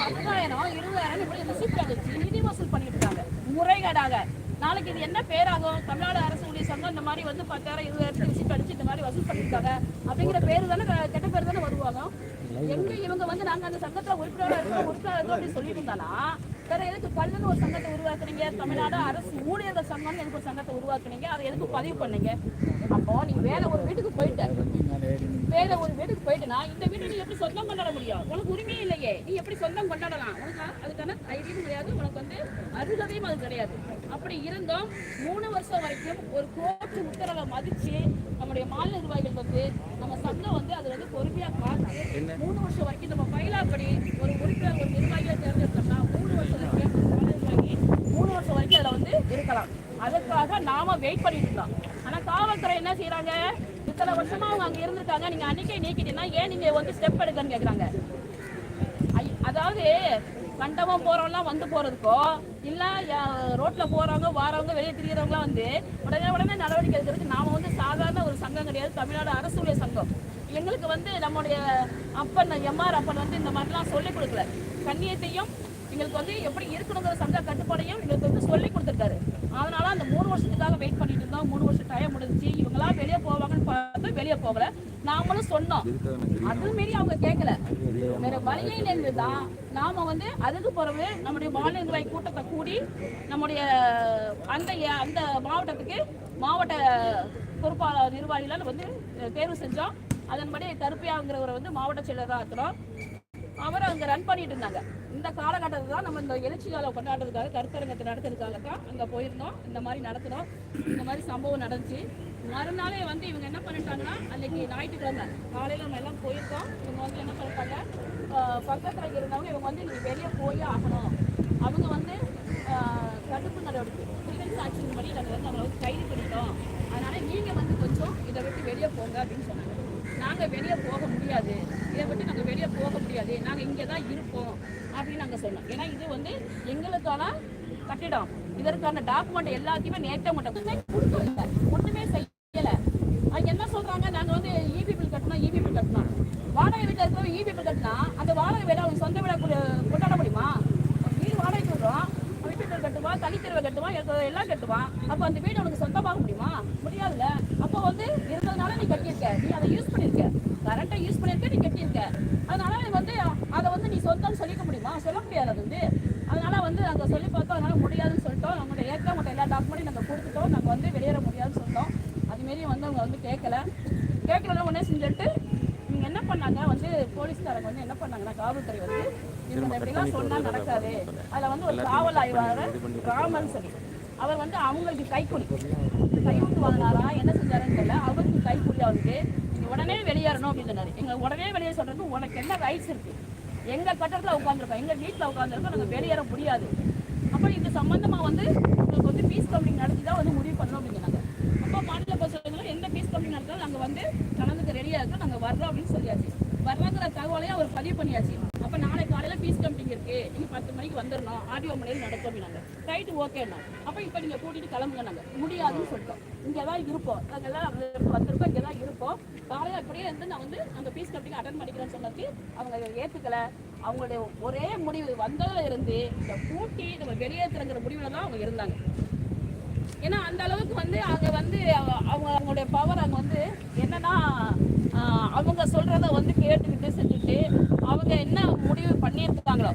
பத்தாயிரம் இருபதாயிரம் இப்படி ரிசிப்ட் அடிச்சு நிதி வசூல் பண்ணிட்டு இருக்காங்க முறைகேடாக. நாளைக்கு இது என்ன பேராகும்? தமிழ்நாடு அரசு ஊழியர் சங்கம் இந்த மாதிரி வந்து பத்தாயிரம் இருபதாயிரத்துக்கு ரிசிப்ட் அடிச்சு இந்த மாதிரி வசூல் பண்ணிருக்காங்க அப்படிங்கிற பேரு தானே கெட்ட பேர் தானே வருவாங்க? எங்க இவங்க வந்து நாங்க அந்த சங்கத்துல உறுப்பினர் இருக்கோம் உறுப்பினரா இருக்கோம் அப்படின்னு சொல்லிட்டு இருந்தாலும் வேற எதுக்கு பல்லுன்னு ஒரு சங்கத்தை உருவாக்குனீங்க? தமிழ்நாடு அரசு ஊழியர்கள் சங்கம்னு எதுக்கு ஒரு சங்கத்தை உருவாக்குனீங்க? அதை எதுக்கு பதிவு பண்ணீங்க? அப்போ நீ வேற ஒரு வீட்டுக்கு போயிட்ட. வேற ஒரு வீட்டுக்கு போயிட்டுனா இந்த வீட்டு நீ எப்படி சொந்தம் கொண்டாட முடியும்? உனக்கு உரிமையே இல்லையே. நீ எப்படி சொந்தம் கொண்டாடலாம்? உனக்கு அதுக்கான தைரியம் கிடையாது. உனக்கு வந்து அருகதையும் அது கிடையாது. அப்படி இருந்தோம் மூணு வருஷம் வரைக்கும் ஒரு கோர்ட்டு உத்தரவை மதிச்சு நம்முடைய மாநில நிர்வாகிகள் வந்து நம்ம சங்கம் வந்து அது வந்து பொறுமையா பார்த்து மூணு வருஷம் வரைக்கும் நம்ம பயிலாப்படி ஒரு உறுப்பினர் ஒரு நிர்வாகியை தேர்ந்தெடுத்தோம்னா மூணு வருஷம் வரைக்கும் மாநில நிர்வாகி மூணு வருஷம் வரைக்கும் அதுல வந்து இருக்கலாம் அதுக்காக நாம வெயிட் பண்ணிட்டு இருந்தோம். ஆனா காவல்துறை என்ன செய்யறாங்க இத்தனை வருஷமா அவங்க அங்க இருந்திருக்காங்க. நீங்க அன்னைக்கே நீக்கிட்டீங்கன்னா ஏன் நீங்க வந்து ஸ்டெப் எடுக்கன்னு கேக்குறாங்க? ஐ- அதாவது கண்டவன் போறவங்கலாம் வந்து போறதுக்கோ இல்ல ரோட்ல போறவங்க வாரவங்க வெளியே திரியறவங்களாம் வந்து உடனே உடனே நடவடிக்கை எடுக்கிறதுக்கு நாம வந்து சாதாரண ஒரு சங்கம் கிடையாது. தமிழ்நாடு அரசு சங்கம். எங்களுக்கு வந்து நம்முடைய அப்பன் எம்ஆர் அப்பன் வந்து இந்த மாதிரிலாம் சொல்லி கொடுக்கல. கண்ணியத்தையும் எங்களுக்கு வந்து எப்படி இருக்கணுங்கிற சங்க கட்டுப்பாடையும் எங்களுக்கு வந்து சொல்லி கொடுத்துருக்காரு அதனால அந்த மூணு வருஷத்துக்காக இருந்தோம் மூணு வருஷம் டைம் முடிஞ்சு இவங்களாம் வெளியே போவாங்கன்னு பார்த்து வெளியே போகல. நாமளும் சொன்னோம். அது மீறி அவங்க கேட்கல வேற வழியே நின்றுதான் நாம வந்து அதுக்கு பிறகு நம்முடைய மாநில நிர்வாகி கூட்டத்தை கூடி நம்முடைய அந்த அந்த மாவட்டத்துக்கு மாவட்ட பொறுப்பாளர் நிர்வாகிகள் வந்து தேர்வு செஞ்சோம். அதன்படி கருப்பையாங்கிறவரை வந்து மாவட்ட செயலராக ஆக்குறோம். அவரை அங்க ரன் பண்ணிட்டு இருந்தாங்க. இந்த காலகட்டத்தில் தான் நம்ம இந்த எழுச்சி காலம் கொண்டாடுறதுக்காக கருத்தரங்கத்தை நடத்துறதுக்காக தான் அங்கே போயிருந்தோம். இந்த மாதிரி நடத்தினோம் இந்த மாதிரி சம்பவம் நடந்துச்சு. மறுநாளே வந்து இவங்க என்ன பண்ணிட்டாங்கன்னா அன்னைக்கு ஞாயிற்றுக்கிழமை காலையில் நம்ம எல்லாம் போயிருக்கோம். இவங்க வந்து என்ன பண்ணிட்டாங்க பக்கத்தில் இருந்தவங்க இவங்க வந்து நீங்க வெளியே போயே ஆகணும். அவங்க வந்து தடுப்பு நடவடிக்கை ப்ரிவென்ஸ் ஆக்ஷன் படி நாங்கள் வந்து அவங்களை வந்து கைது பண்ணிட்டோம். அதனால் நீங்கள் வந்து கொஞ்சம் இதை விட்டு வெளியே போங்க அப்படின்னு சொன்னாங்க. நாங்கள் வெளியே போக முடியாது. இதை விட்டு நாங்கள் வெளியே போக முடியாது. நாங்கள் இங்கே தான் இருப்போம். அப்படின்னு நாங்கள் சொன்னோம். ஏன்னா இது வந்து எங்களுக்கான கட்டிடம். இதற்கான டாக்குமெண்ட் எல்லாத்தையுமே நேற்ற மட்டும் கொடுக்கல. ஒன்றுமே செய்யலை. அவங்க என்ன சொல்கிறாங்க நாங்கள் வந்து இபி பில் கட்டணும் இபி பில் கட்டணும். வாடகை வீட்டில் இருக்கிறவங்க இபி பில் கட்டினா அந்த வாடகை வீட அவங்க சொந்த வீடாக கொண்டாட முடியுமா? வீடு வாடகை சொல்றோம் வீட்டு பில் கட்டுவான் தனித்தெருவை கட்டுவான் எல்லாம் கட்டுவான் அப்போ அந்த வீடு உனக்கு சொந்தமாக முடியுமா? முடியாதுல்ல. அப்போ வந்து இருந்ததுனால நீ கட்டியிருக்க. நீ அதை யூஸ் பண்ணியிருக்க. கரண்ட்டை யூஸ் பண்ணியிருக்க நீ கட்டியிருக்க. அதனால வந்து அதை வந்து நீ முடியுமா சொல்ல முடியாது அது வந்து. அதனால வந்து நாங்க சொல்லி பார்த்தோம் அதனால முடியாதுன்னு சொல்லிட்டோம். அவங்கள்ட்ட ஏற்க அவங்கள்ட்ட எல்லா டாக்குமெண்ட்டையும் நாங்க கொடுத்துட்டோம். நாங்க வந்து வெளியேற முடியாதுன்னு சொல்லிட்டோம். அதுமாரி வந்து அவங்க வந்து கேட்கல கேட்கலன்னா உடனே செஞ்சுட்டு இவங்க என்ன பண்ணாங்க? வந்து போலீஸ்காரங்க வந்து என்ன பண்ணாங்கன்னா காவல்துறை வந்து இவங்க எப்படிலாம் சொன்னா நடக்காது. அதுல வந்து ஒரு காவல் ஆய்வாளர் ராமன் சொல்லி. அவர் வந்து அவங்களுக்கு கைக்கூலி. கைக்கூலி வாங்கினாரா என்ன செஞ்சாருன்னு தெரியல. அவருக்கு கைக்கூலி அவருக்கு. உடனே வெளியேறணும் அப்படின்னு சொன்னாரு எங்க உடனே வெளியே சொல்றதுக்கு உனக்கு என்ன ரைட்ஸ் இருக்கு? எங்க கட்டத்தில் உட்காந்துருக்கோம் எங்க வீட்டுல உட்காந்துருக்கோம் நாங்க வெளியேற முடியாது. அப்புறம் இது சம்பந்தமா வந்து உங்களுக்கு வந்து பீஸ் கவுண்டிங் நடத்தி தான் வந்து முடிவு பண்ணணும் அப்படின்னு அப்போ மாநில பசங்களும் எந்த பீஸ் கவுண்டிங் நடத்தாலும் நாங்க வந்து கலந்துக்க ரெடியா இருக்கோம். நாங்க வர்றோம் அப்படின்னு சொல்லியாச்சு. வர்றோங்கிற தகவலையும் அவர் பதிவு பண்ணியாச்சு. அப்போ நாளை காலையில் பீஸ் கம்பிங் இருக்கு. நீங்கள் பத்து மணிக்கு வந்துடணும் ஆடியோ மணியில் நடக்கும் அப்படின்னாங்க. ரைட்டு ஓகேண்ணா அப்போ இப்போ நீங்கள் கூட்டிகிட்டு கிளம்புங்க நாங்கள் முடியாதுன்னு சொல்லிட்டோம். இங்கே தான் இருப்போம். நாங்கள் எல்லாம் அங்க இருந்து வந்திருக்கோம் இங்கே தான் இருப்போம். காலையில் அப்படியே இருந்து நான் வந்து அந்த பீஸ் கம்பிங் அட்டன் பண்ணிக்கிறேன்னு சொன்னது அவங்க ஏற்றுக்கலை அவங்களுடைய ஒரே முடிவு வந்ததுல இருந்து இந்த கூட்டி நம்ம வெளியேற்றுறங்கிற முடிவுல தான் அவங்க இருந்தாங்க. ஏன்னா அந்த அளவுக்கு வந்து அங்கே வந்து அவ- அவங்க அவங்களுடைய பவர் அங்கே வந்து என்னன்னா அவங்க சொல்றத வந்து கேட்டுக்கிட்டு செஞ்சுட்டு அவங்க என்ன முடிவு பண்ணியிருக்காங்களோ.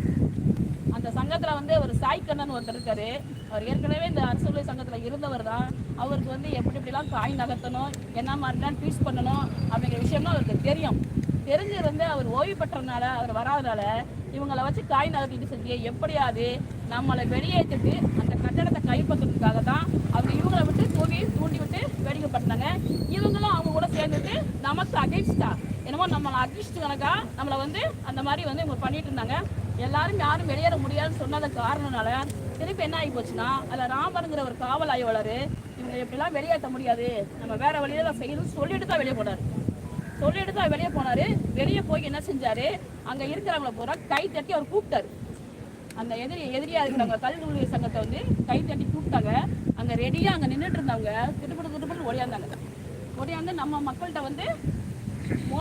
அந்த சங்கத்தில் வந்து ஒரு சாய் கண்ணன் ஒருத்தர் இருக்காரு. அவர் ஏற்கனவே இந்த அரசுலை சங்கத்தில் இருந்தவர் தான். அவருக்கு வந்து எப்படி எப்படிலாம் காய் நகர்த்தணும் என்ன மாதிரிலாம் ட்வீட் பண்ணணும் அப்படிங்கிற விஷயம்லாம் அவருக்கு தெரியும். தெரிஞ்சிருந்து அவர் ஓய்வு பெற்றதுனால அவர் வராதனால இவங்களை வச்சு காய் நகர்த்திட்டு செஞ்சு எப்படியாவது நம்மளை வெளியேற்றிட்டு அந்த கட்டடத்தை கைப்பற்றுறதுக்காக தான் அவங்க இவங்களை விட்டு தூவி தூண்டி விட்டு வேடிக்கை பண்ணாங்க இவங்களும் அவங்க கூட சேர்ந்துட்டு நமக்கு அகைன்ஸ்டா என்னமோ நம்மளை அகிஸ்ட் கணக்கா நம்மளை வந்து அந்த மாதிரி வந்து இவங்க பண்ணிட்டு இருந்தாங்க. எல்லாரும் யாரும் வெளியேற முடியாதுன்னு சொன்னத காரணனால திருப்பி என்ன ஆகி போச்சுன்னா அதில் ராமருங்கிற ஒரு காவல் ஆய்வாளர் இவங்க எப்படிலாம் வெளியேற்ற முடியாது நம்ம வேற வழியில தான் செய்யணும்னு சொல்லிட்டு தான் வெளியே போனார். சொல்லிட்டு தான் வெளியே போனார். வெளியே போய் என்ன செஞ்சார்? அங்கே இருக்கிறவங்கள பூரா கை தட்டி அவர் கூப்பிட்டாரு. அந்த எதிரி எதிரியா இருக்கிறவங்க கல்வி சங்கத்தை வந்து கை தட்டி கூப்பிட்டாங்க. அங்க ரெடியா அங்க நின்னுட்டு இருந்தவங்க திட்டுப்பட்டு திட்டுப்பட்டு ஓடியாந்தாங்க. ஒடியாந்து நம்ம மக்கள்கிட்ட வந்து